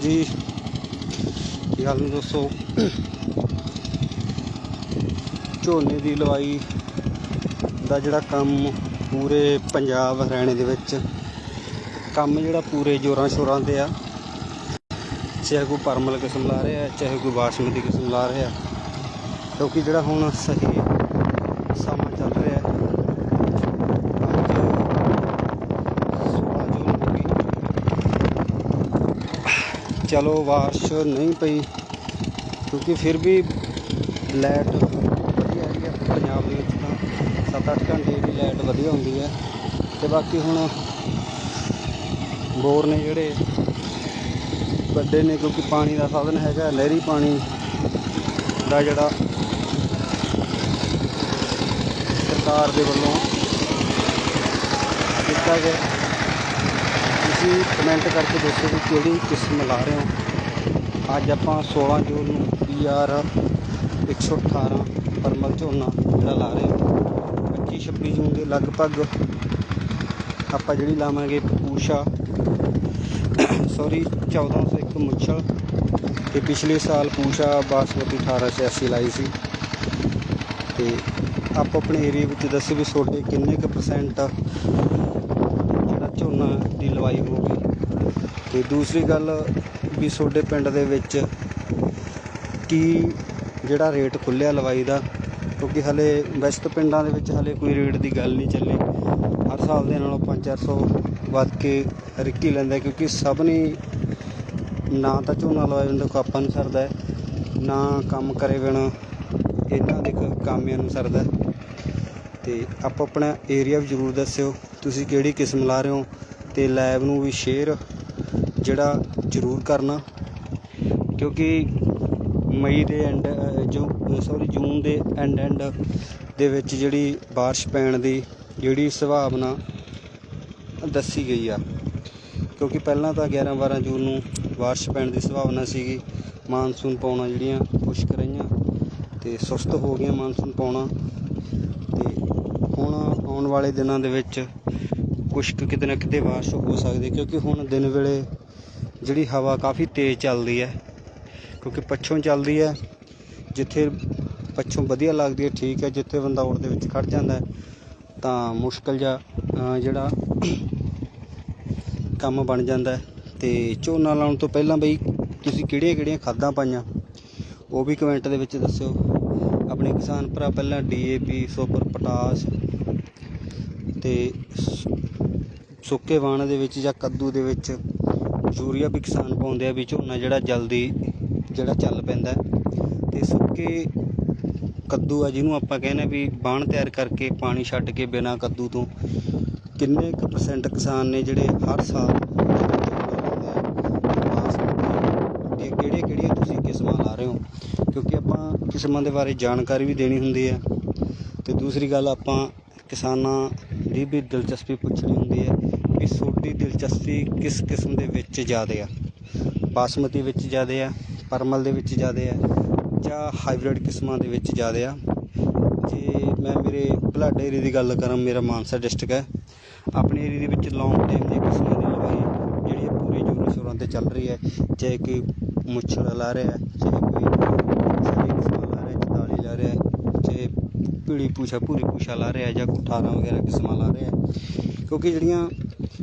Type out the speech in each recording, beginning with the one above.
ਹਾਂਜੀ ਕੀ ਹਾਲ ਨੇ ਦੋਸਤੋ? ਝੋਨੇ ਦੀ ਲਵਾਈ ਦਾ ਜਿਹੜਾ ਕੰਮ ਪੂਰੇ ਪੰਜਾਬ, ਹਰਿਆਣੇ ਦੇ ਵਿੱਚ, ਕੰਮ ਜਿਹੜਾ ਪੂਰੇ ਜੋਰਾਂ ਸ਼ੋਰਾਂ ਤੇ ਆ। ਚਾਹੇ ਕੋਈ ਪਰਮਲ ਕਿਸਮ ਲਾ ਰਿਹਾ, ਚਾਹੇ ਕੋਈ ਬਾਸਮਤੀ ਕਿਸਮ ਲਾ ਰਿਹਾ, ਕਿਉਂਕਿ ਜਿਹੜਾ ਹੁਣ ਸਹੀ ਸਮਾਂ ਚੱਲ ਰਿਹਾ ਹੈ ਅੱਜ 16 ਜੂਨ ਹੋ ਗਈ ਚਲੋ ਬਾਰਿਸ਼ ਨਹੀਂ ਪਈ, ਕਿਉਂਕਿ ਫਿਰ ਵੀ ਲਾਈਟ ਵਧੀਆ ਹੈਗੀ ਆ ਪੰਜਾਬ ਦੇ ਵਿੱਚ ਤਾਂ। 7-8 ਘੰਟੇ ਦੀ ਲਾਈਟ ਵਧੀਆ ਹੁੰਦੀ ਹੈ ਤੇ ਬਾਕੀ ਹੁਣ ਬੋਰ ਨੇ ਜਿਹੜੇ ਵੱਡੇ ਨੇ, ਕਿਉਂਕਿ ਪਾਣੀ ਦਾ ਸਾਧਨ ਹੈਗਾ, ਲਹਿਰੀ ਪਾਣੀ ਦਾ ਜਿਹੜਾ ਸਰਕਾਰ ਦੇ ਵੱਲੋਂ ਕੀਤਾ ਗਿਆ। ਤੁਸੀਂ ਕਮੈਂਟ ਕਰਕੇ ਦੱਸੋ ਕਿ ਕਿਹੜੀ ਕਿਸਮ ਲਾ ਰਹੇ ਹੋ। ਅੱਜ ਆਪਾਂ 16 ਜੂਨ ਨੂੰ ਪੀਆਰ 118 ਪਰਮਲ ਝੋਨਾ ਜਿਹੜਾ ਲਾ ਰਹੇ ਹਾਂ। 25 26 ਜੂਨ ਦੇ ਲਗਭਗ ਆਪਾਂ ਜਿਹੜੀ ਲਾਵਾਂਗੇ ਪੂਸ਼ਾ। ਸੌਰੀ 1401 ਮੁੱਛਲ ਤੇ ਪਿਛਲੇ ਸਾਲ ਪੂਸ਼ਾ ਬਾਸਮਤੀ 1886 ਲਾਈ ਸੀ। ਤੇ ਆਪ ਆਪਣੇ ਏਰੀਆ ਵਿੱਚ ਦੱਸੋ ਵੀ ਤੁਹਾਡੇ ਕਿੰਨੇ ਕੁ ਪਰਸੈਂਟ ਜਿਹੜਾ ਝੋਨਾ ਦੀ ਲਵਾਈ ਹੋ ਗਈ ਤੇ ਦੂਸਰੀ ਗੱਲ ਵੀ ਤੁਹਾਡੇ ਪਿੰਡ ਦੇ ਵਿੱਚ ਕੀ ਜਿਹੜਾ ਰੇਟ ਖੁੱਲਿਆ ਲਵਾਈ ਦਾ, ਕਿਉਂਕਿ ਹਲੇ ਵੈਸਟ ਪਿੰਡਾਂ ਦੇ ਵਿੱਚ ਹਲੇ ਕੋਈ ਰੇਟ ਦੀ ਗੱਲ ਨਹੀਂ ਚੱਲੀ ਹਰ ਸਾਲ ਦੇ ਨਾਲੋਂ 5-400 ਵੱਧ ਕੇ ਰਿੱਕੀ ਲੈਂਦਾ ਕਿਉਂਕਿ ਸਭ ਨੇ ਨਾ ਤਾਂ ਝੋਨਾ ਲਵਾਇਆ ਜਾਂਦਾ ਕੋ ਆਪਾਂ ਨੂੰ ਸਰਦਾ ਨਾ ਕੰਮ ਕਰੇ ਬਿਨਾ ਇਹਨਾਂ ਦੇ ਕ- ਕਾਮਿਆਂ ਨੂੰ ਸਰਦਾ ਹੈ। ਤੇ ਆਪੋ ਆਪਣਾ ਏਰੀਆ ਵੀ ਜ਼ਰੂਰ ਦੱਸਿਓ, ਤੁਸੀਂ ਕਿਹੜੀ ਕਿਸਮ ਲਾ ਰਹੇ ਹੋ ਤੇ ਲੈਬ ਨੂੰ ਵੀ ਸ਼ੇਅਰ ਜਿਹੜਾ ਜ਼ਰੂਰ ਕਰਨਾ ਕਿਉਂਕਿ ਮਈ ਦੇ ਐਂਡ ਜੋ ਸੌਰੀ ਜੂਨ ਦੇ ਐਂਡ ਐਂਡ ਦੇ ਵਿੱਚ ਜਿਹੜੀ بارش ਪੈਣ ਦੀ ਜਿਹੜੀ ਸੰਭਾਵਨਾ ਦੱਸੀ ਗਈ ਆ ਕਿਉਂਕਿ ਪਹਿਲਾਂ ਤਾਂ 11 12 ਜੂਨ ਨੂੰ بارش ਪੈਣ ਦੀ ਸੰਭਾਵਨਾ ਸੀਗੀ ਮਾਨਸੂਨ ਪਾਉਣਾ ਜਿਹੜੀਆਂ ਖੁਸ਼ਕ ਰਹੀਆਂ ਤੇ ਸੁਸਤ ਹੋ ਗਈਆਂ ਮਾਨਸੂਨ ਪਾਉਣਾ ਤੇ ਹੁਣ ਆਉਣ ਵਾਲੇ ਦਿਨਾਂ ਦੇ ਵਿੱਚ ਕੁਛ ਕੁ ਕਿਤੇ ਨਾ ਕਿਤੇ ਬਾਰਿਸ਼ ਹੋ ਸਕਦੀ ਕਿਉਂਕਿ ਹੁਣ ਦਿਨ ਵੇਲੇ ਜਿਹੜੀ ਹਵਾ ਕਾਫੀ ਤੇਜ਼ ਚੱਲਦੀ ਹੈ, ਕਿਉਂਕਿ ਪੱਛੋਂ ਚੱਲਦੀ ਹੈ, ਜਿੱਥੇ ਪੱਛੋਂ ਵਧੀਆ ਲੱਗਦੀ ਹੈ, ਠੀਕ ਹੈ, ਜਿੱਥੇ ਬੰਦਾ ਉੜ ਦੇ ਵਿੱਚ ਖੜ ਜਾਂਦਾ ਹੈ, ਤਾਂ ਮੁਸ਼ਕਲ ਜਿਹਾ ਜਿਹੜਾ ਕੰਮ ਬਣ ਜਾਂਦਾ ਹੈ। ਤੇ ਝੋਨਾ ਲਾਉਣ ਤੋਂ ਪਹਿਲਾਂ ਬਈ ਤੁਸੀਂ ਕਿਹੜੀਆਂ ਕਿਹੜੀਆਂ ਖਾਦਾਂ ਪਾਈਆਂ? ਉਹ ਵੀ ਕਮੈਂਟ ਦੇ ਵਿੱਚ ਦੱਸਿਓ। ਆਪਣੇ ਕਿਸਾਨ ਭਰਾ ਪਹਿਲਾਂ ਡੀਏਪੀ ਸੁਪਰ, ਪਟਾਸ ਤੇ ਸੁੱਕੇ ਵਾਣ ਦੇ ਵਿੱਚ ਜਾਂ ਕੱਦੂ ਦੇ ਵਿੱਚ ਯੂਰੀਆ ਵੀ ਕਿਸਾਨ ਪਾਉਂਦੇ ਆ ਵੀ ਝੋਨਾ ਜਿਹੜਾ ਜਲਦੀ ਜਿਹੜਾ ਚੱਲ ਪੈਂਦਾ ਹੈ। ਤੇ ਸੁੱਕੇ ਕੱਦੂ ਆ ਜਿਹਨੂੰ ਆਪਾਂ ਕਹਿੰਦੇ ਵੀ ਬਾਣ ਤਿਆਰ ਕਰਕੇ ਪਾਣੀ ਛੱਡ ਕੇ ਬਿਨਾਂ ਕੱਦੂ ਤੋਂ ਕਿੰਨੇ ਕੁ ਪਰਸੈਂਟ ਕਿਸਾਨ ਨੇ ਜਿਹੜੇ ਹਰ ਸਾਲ ਤੇ ਕਿਹੜੇ ਕਿਹੜੀਆਂ ਤੁਸੀਂ ਕਿਸਮਾਂ ਲਾ ਰਹੇ ਹੋ ਕਿਉਂਕਿ ਆਪਾਂ ਕਿਸਮਾਂ ਦੇ ਬਾਰੇ ਜਾਣਕਾਰੀ ਵੀ ਦੇਣੀ ਹੁੰਦੀ ਹੈ ਤੇ ਦੂਸਰੀ ਗੱਲ ਆਪਾਂ ਕਿਸਾਨਾਂ ਦੀ ਵੀ ਦਿਲਚਸਪੀ ਪੁੱਛਣੀ ਹੁੰਦੀ ਹੈ ਕਿ ਤੁਹਾਡੀ ਦਿਲਚਸਪੀ ਕਿਸ ਕਿਸਮ ਦੇ ਵਿੱਚ ਜ਼ਿਆਦਾ ਆ? ਬਾਸਮਤੀ ਵਿੱਚ ਜ਼ਿਆਦਾ ਆ, ਪਰਮਲ ਦੇ ਵਿੱਚ ਜ਼ਿਆਦਾ ਆ, ਜਾਂ ਹਾਈਬ੍ਰਿਡ ਕਿਸਮਾਂ ਦੇ ਵਿੱਚ ਜ਼ਿਆਦਾ ਆ? ਜੇ ਮੈਂ ਮੇਰੇ ਬਲਾਡੇ ਏਰੀਏ ਦੀ ਗੱਲ ਕਰਾਂ, ਮੇਰਾ ਮਾਨਸਾ ਡਿਸਟ੍ਰਿਕਟ ਹੈ। ਆਪਣੇ ਏਰੀਏ ਦੇ ਵਿੱਚ ਲੌਂਗ ਟਾਈਮ ਦੀ ਕਿਸਮਾਂ ਦੀ ਲਵਾਈ ਜਿਹੜੀ ਪੂਰੇ ਜੋਰਾਂ ਸ਼ੋਰਾਂ ਤੇ ਚੱਲ ਰਹੀ ਹੈ, ਚਾਹੇ ਕੋਈ ਮੁੱਛੜ ਲਾ ਰਿਹਾ ਹੈ, ਚਾਹੇ ਕੋਈ ਸਾਰੀ ਕਿਸਮਾਂ ਲਾ ਰਿਹਾ 44 ਲਾ ਰਿਹਾ ਪੀੜੀ ਪੂਛਾ ਪੂਰੀ ਪੂਛਾ ਲਾ ਰਿਹਾ ਹੈ ਜਾਂ 18 ਵਗੈਰਾ ਕਿਸਮਾਂ ਲਾ ਰਿਹਾ ਕਿਉਂਕਿ ਜਿਹੜੀਆਂ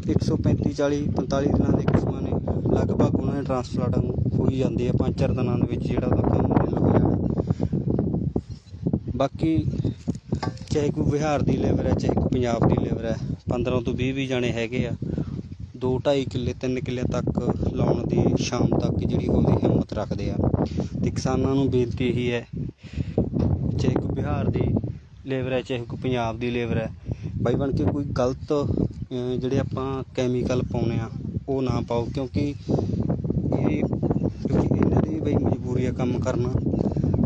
135 40 45 ਦਿਨਾਂ ਦੇ ਕਿਸਮਾਂ ਨੇ, ਲਗਭਗ ਉਹਨਾਂ ਦੇ ਟਰਾਂਸਪਲਾਂਟਿੰਗ ਹੋਈ ਜਾਂਦੀ ਹੈ ਪੰਜ ਚਾਰ ਦਿਨਾਂ ਦੇ ਵਿੱਚ ਜਿਹੜਾ ਉਹਦਾ ਕੰਮ ਨਿਲ ਹੋ ਜਾਣਾ। ਬਾਕੀ ਚਾਹੇ ਕੋਈ ਬਿਹਾਰ ਦੀ ਲੇਬਰ ਹੈ ਚਾਹੇ ਕੋਈ ਪੰਜਾਬ ਦੀ ਲੇਬਰ ਹੈ 15 ਤੋਂ 20 20 ਜਾਣੇ ਹੈਗੇ ਆ 2 2.5 ਕਿੱਲੇ 3 ਕਿੱਲੇ ਤੱਕ ਲਾਉਣ ਦੀ ਸ਼ਾਮ ਤੱਕ ਜਿਹੜੀ ਉਹਦੀ ਹਿੰਮਤ ਰੱਖਦੇ ਆ। ਤੇ ਕਿਸਾਨਾਂ ਨੂੰ ਬੇਨਤੀ ਇਹੀ ਹੈ, ਚਾਹੇ ਕੋਈ ਬਿਹਾਰ ਦੀ ਲੇਬਰ ਹੈ, ਚਾਹੇ ਕੋਈ ਪੰਜਾਬ ਦੀ ਲੇਬਰ ਹੈ। ਬਾਈ ਬਣ ਕੇ ਕੋਈ ਗਲਤ ਜਿਹੜੇ ਆਪਾਂ ਕੈਮੀਕਲ ਪਾਉਨੇ ਆ, ਉਹ ਨਾ ਪਾਓ, ਕਿਉਂਕਿ ਇਹ, ਕਿਉਂਕਿ ਇਹਨਾਂ ਦੀ ਬਈ ਮਜਬੂਰੀ ਆ ਕੰਮ ਕਰਨਾ।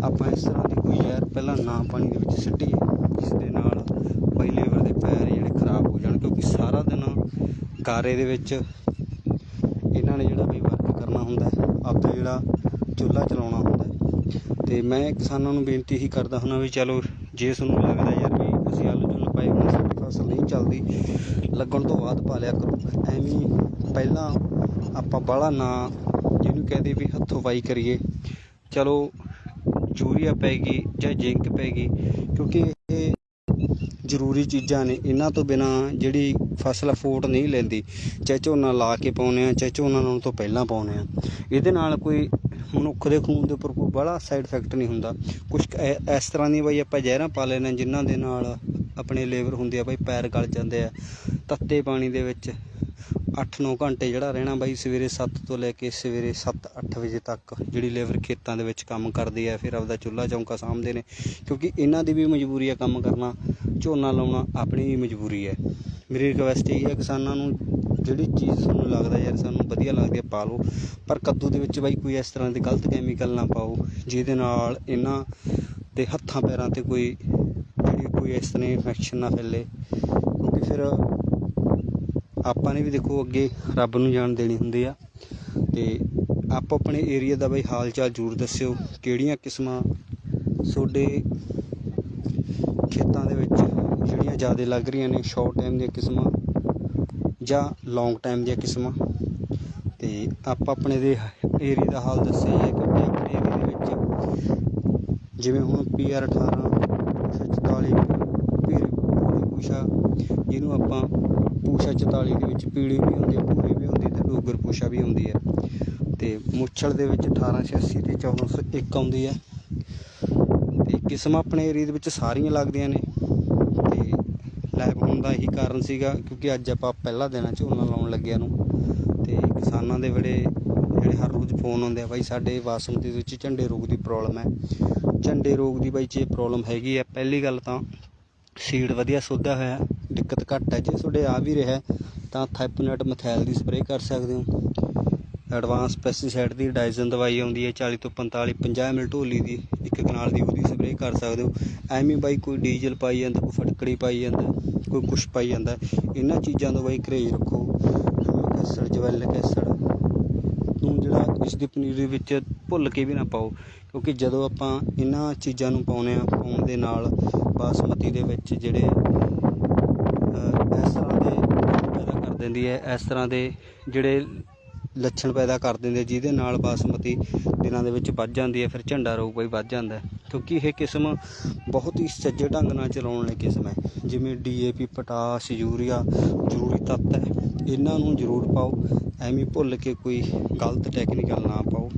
ਆਪਾਂ ਇਸ ਤਰ੍ਹਾਂ ਦੀ ਕੋਈ ਜ਼ਹਿਰ ਪਹਿਲਾਂ ਨਾ ਪਾਣੀ ਦੇ ਵਿੱਚ ਸਿੱਟੀਏ, ਜਿਸ ਦੇ ਨਾਲ ਬਈ ਲੇਬਰ ਦੇ ਪੈਰ ਜਿਹੜੇ ਖਰਾਬ ਹੋ ਜਾਣ, ਕਿਉਂਕਿ ਸਾਰਾ ਦਿਨ ਗਾਰੇ ਦੇ ਵਿੱਚ ਇਹਨਾਂ ਨੇ ਜਿਹੜਾ ਵੀ ਵਰਕ ਕਰਨਾ ਹੁੰਦਾ ਹੈ, ਆਪਦਾ ਜਿਹੜਾ ਚੁੱਲ੍ਹਾ ਚਲਾਉਣਾ ਹੁੰਦਾ ਹੈ। ਤੇ ਮੈਂ ਕਿਸਾਨਾਂ ਨੂੰ ਬੇਨਤੀ ਹੀ ਕਰਦਾ ਹੁੰਦਾ ਵੀ ਚਲੋ ਜੇ ਤੁਹਾਨੂੰ ਲੱਗਦਾ ਯਾਰ ਵੀ ਅਸੀਂ ਆਲੂ ਜੁੱਲ ਪਾਈ ਹੁਣ ਸਾਡੀ ਫਸਲ ਨਹੀਂ ਚੱਲਦੀ, ਲੱਗਣ ਤੋਂ ਬਾਅਦ ਪਾ ਲਿਆ ਕਰੋ। ਐਵੇਂ ਪਹਿਲਾਂ ਆਪਾਂ ਬਾਹਲਾ ਨਾ ਜਿਹਨੂੰ ਕਹਦੇ ਵੀ ਹੱਥੋਂ ਵਾਈ ਕਰੀਏ। ਚਲੋ, ਯੂਰੀਆ ਪੈਗੀ ਜਾਂ ਜ਼ਿੰਕ ਪੈਗੀ ਕਿਉਂਕਿ ਇਹ ਜ਼ਰੂਰੀ ਚੀਜ਼ਾਂ ਨੇ। ਇਹਨਾਂ ਤੋਂ ਬਿਨਾ ਜਿਹੜੀ ਫਸਲ ਫੋਟ ਨਹੀਂ ਲੈਂਦੀ। ਚਾਹੇ ਝੋਨਾ ਲਾ ਕੇ ਪਾਉਨੇ ਆ, ਚਾਹੇ ਝੋਨਾ ਲਾਉਣ ਤੋਂ ਪਹਿਲਾਂ ਪਾਉਨੇ ਆ। ਇਹਦੇ ਨਾਲ ਕੋਈ ਮਨੁੱਖ ਦੇ ਖੂਨ ਦੇ ਉੱਪਰ ਕੋਈ ਬੜਾ ਸਾਈਡ ਇਫੈਕਟ ਨਹੀਂ ਹੁੰਦਾ। ਕੁਝ ਇਸ ਤਰ੍ਹਾਂ ਦੀ ਬਈ ਆਪਾਂ ਜ਼ਹਿਰਾਂ ਪਾ ਲੈਣਾ ਜਿਨ੍ਹਾਂ ਦੇ ਨਾਲ ਆਪਣੇ ਲੇਬਰ ਹੁੰਦੇ ਆ ਬਈ ਪੈਰ ਗਲ ਜਾਂਦੇ ਆ। ਤੱਤੇ ਪਾਣੀ ਦੇ ਵਿੱਚ 8-9 ਘੰਟੇ ਜਿਹੜਾ ਰਹਿਣਾ ਬਾਈ ਸਵੇਰੇ 7 ਤੋਂ ਲੈ ਕੇ ਸਵੇਰੇ 7-8 ਵਜੇ ਤੱਕ ਜਿਹੜੀ ਲੇਬਰ ਖੇਤਾਂ ਦੇ ਵਿੱਚ ਕੰਮ ਕਰਦੀ ਹੈ ਫਿਰ ਆਪਦਾ ਚੁੱਲ੍ਹਾ ਚੌਂਕਾ ਸਾਂਭਦੇ ਨੇ। ਕਿਉਂਕਿ ਇਹਨਾਂ ਦੀ ਵੀ ਮਜਬੂਰੀ ਹੈ ਕੰਮ ਕਰਨਾ, ਝੋਨਾ ਲਾਉਣਾ ਆਪਣੀ ਵੀ ਮਜਬੂਰੀ ਹੈ ਮੇਰੀ ਰਿਕਵੈਸਟ ਇਹ ਹੈ ਕਿਸਾਨਾਂ ਨੂੰ ਜਿਹੜੀ ਚੀਜ਼ ਤੁਹਾਨੂੰ ਲੱਗਦਾ ਯਾਰ, ਸਾਨੂੰ ਵਧੀਆ ਲੱਗਦੀ ਹੈ ਪਾ ਲਓ। ਪਰ ਕੱਦੂ ਦੇ ਵਿੱਚ ਬਾਈ ਕੋਈ ਇਸ ਤਰ੍ਹਾਂ ਦੇ ਗਲਤ ਕੈਮੀਕਲ ਨਾ ਪਾਓ, ਜਿਹਦੇ ਨਾਲ ਇਹਨਾਂ ਦੇ ਹੱਥਾਂ, ਪੈਰਾਂ ਤੇ ਕੋਈ, ਜਿਹੜੀ ਕੋਈ ਇਸ ਤਰ੍ਹਾਂ ਇਨਫੈਕਸ਼ਨ ਨਾ ਫੈਲੇ। ਕਿਉਂਕਿ ਫਿਰ ਆਪਾਂ ਨੇ ਵੀ ਦੇਖੋ, ਅੱਗੇ ਰੱਬ ਨੂੰ ਜਾਣ ਦੇਣੀ ਹੁੰਦੀ ਆ। ਤੇ ਆਪੋ ਆਪਣੇ ਏਰੀਆ ਦਾ ਬਈ ਹਾਲ ਚਾਲ ਜ਼ਰੂਰ ਦੱਸਿਓ, ਕਿਹੜੀਆਂ ਕਿਸਮਾਂ ਤੁਹਾਡੇ ਖੇਤਾਂ ਦੇ ਵਿੱਚ ਜਿਹੜੀਆਂ ਜ਼ਿਆਦਾ ਲੱਗ ਰਹੀਆਂ ਨੇ ਸ਼ਾਰਟ ਟਾਈਮ ਦੀਆਂ ਕਿਸਮਾਂ। ਜਾਂ ਲੌਂਗ ਟਾਈਮ ਦੀਆਂ ਕਿਸਮਾਂ। ਤੇ ਆਪਾਂ ਆਪਣੇ ਦੇ ਏਰੀਆ ਦਾ ਹਾਲ ਦੱਸਿਆ ਹੈ ਕਿ ਆਪਣੇ ਏਰੀਆ ਦੇ ਵਿੱਚ ਜਿਵੇਂ ਹੁਣ ਪੀਆਰ 18 44 ਪੀਰ ਪੂਰੀ ਪੂਸ਼ਾ, ਜਿਹਨੂੰ ਆਪਾਂ ਪੂਸ਼ਾ 44 ਦੇ ਵਿੱਚ ਪੀਲੀ ਵੀ ਹੁੰਦੀ ਹੈ ਪੂਰੀ ਵੀ ਹੁੰਦੀ ਤੇ ਡੋਗਰ ਪੂਸ਼ਾ ਵੀ ਹੁੰਦੀ ਹੈ। ਤੇ ਮੁੱਛਲ ਦੇ ਵਿੱਚ 1886 ਤੇ 1401 ਆਉਂਦੀ ਹੈ। ਤੇ ਕਿਸਮ ਆਪਣੇ ਏਰੀਆ ਦੇ ਵਿੱਚ ਸਾਰੀਆਂ ਲੱਗਦੀਆਂ ਨੇ। ਲੈਬ ਹੋਣ ਦਾ ਇਹੀ ਕਾਰਨ ਸੀਗਾ, ਕਿਉਂਕਿ ਅੱਜ ਆਪਾਂ ਪਹਿਲਾ ਦਿਨਾਂ ਝੋਨਾ ਲਾਉਣ ਲੱਗਿਆ ਨੂੰ। ਤੇ ਕਿਸਾਨਾਂ ਦੇ ਵੇਲੇ ਜਿਹੜੇ ਹਰ ਰੋਜ਼ ਫੋਨ ਆਉਂਦੇ ਆ, ਬਾਈ, ਸਾਡੇ ਬਾਸਮਤੀ ਦੇ ਵਿੱਚ ਝੰਡੇ ਰੋਗ ਦੀ ਪ੍ਰੋਬਲਮ ਹੈ। ਝੰਡੇ ਰੋਗ ਦੀ ਬਾਈ, ਜੇ ਪ੍ਰੋਬਲਮ ਹੈਗੀ ਆ, ਪਹਿਲੀ ਗੱਲ ਤਾਂ ਸੀਡ ਵਧੀਆ ਸੋਧਿਆ ਹੋਇਆ, ਦਿੱਕਤ ਘੱਟ ਹੈ। ਜੇ ਤੁਹਾਡੇ ਆ ਵੀ ਰਿਹਾ, ਤਾਂ ਥਾਈਪੋਨੇਟ ਮਥੈਲ ਦੀ ਸਪਰੇਅ ਕਰ ਸਕਦੇ ਹੋ। ਐਡਵਾਂਸ ਪੈਸਟੀਸਾਈਡ ਦੀ ਡਾਈਜ਼ਨ ਦਵਾਈ ਆਉਂਦੀ ਹੈ 40 ਤੋਂ 45 50 ml ਢੋਲੀ ਦੀ, ਇੱਕ ਕਨਾਲ ਦੀ ਉਹਦੀ ਸਪਰੇਅ ਕਰ ਸਕਦੇ ਹੋ। ਐਵੇਂ ਬਾਈ, ਕੋਈ ਡੀਜ਼ਲ ਪਾਈ ਜਾਂਦਾ, ਕੋਈ ਫਟਕੜੀ ਪਾਈ ਜਾਂਦਾ ਕੋਈ ਕੁਛ ਪਾਈ ਜਾਂਦਾ। ਇਹਨਾਂ ਚੀਜ਼ਾਂ ਤੋਂ ਬਾਈ ਘਰੇਜ ਰੱਖੋ। ਕੈਸਰ, ਜਵੈਲ, ਕੈਸਰ। ਨੂੰ ਜਿਹੜਾ ਇਸ ਦੀ ਪਨੀਰੀ ਵਿੱਚ ਭੁੱਲ ਕੇ ਵੀ ਨਾ ਪਾਓ। ਕਿਉਂਕਿ ਜਦੋਂ ਆਪਾਂ ਇਹਨਾਂ ਚੀਜ਼ਾਂ ਨੂੰ ਪਾਉਨੇ ਆ ਪਾਉਣ ਦੇ ਨਾਲ ਬਾਸਮਤੀ ਦੇ ਵਿੱਚ ਜਿਹੜੇ ਇਸ ਤਰ੍ਹਾਂ ਦੇ ਪੈਦਾ ਕਰ ਦਿੰਦੀ ਹੈ। ਇਸ ਤਰ੍ਹਾਂ ਦੇ ਜਿਹੜੇ ਲੱਛਣ ਪੈਦਾ ਕਰ ਦਿੰਦੇ, ਜਿਹਦੇ ਨਾਲ ਬਾਸਮਤੀ ਦਿਨਾਂ ਦੇ ਵਿੱਚ ਵੱਧ ਜਾਂਦੀ ਹੈ, ਫਿਰ ਝੰਡਾ ਰੋਗ ਵੀ ਵੱਧ ਜਾਂਦਾ ਕਿਉਂਕਿ ਇਹ ਕਿਸਮ ਬਹੁਤ ਹੀ ਸੱਜੇ ਢੰਗ ਨਾਲ ਚਲਾਉਣ ਵਾਲੀ ਕਿਸਮ ਹੈ। ਜਿਵੇਂ ਡੀਏਪੀ ਪੋਟਾਸ਼, ਯੂਰੀਆ, ਜ਼ਰੂਰੀ ਤੱਤ ਹੈ। ਇਹਨਾਂ ਨੂੰ ਜ਼ਰੂਰ ਪਾਓ। ਐਵੇਂ ਭੁੱਲ ਕੇ ਕੋਈ ਗਲਤ ਟੈਕਨੀਕਲ ਨਾ ਪਾਓ।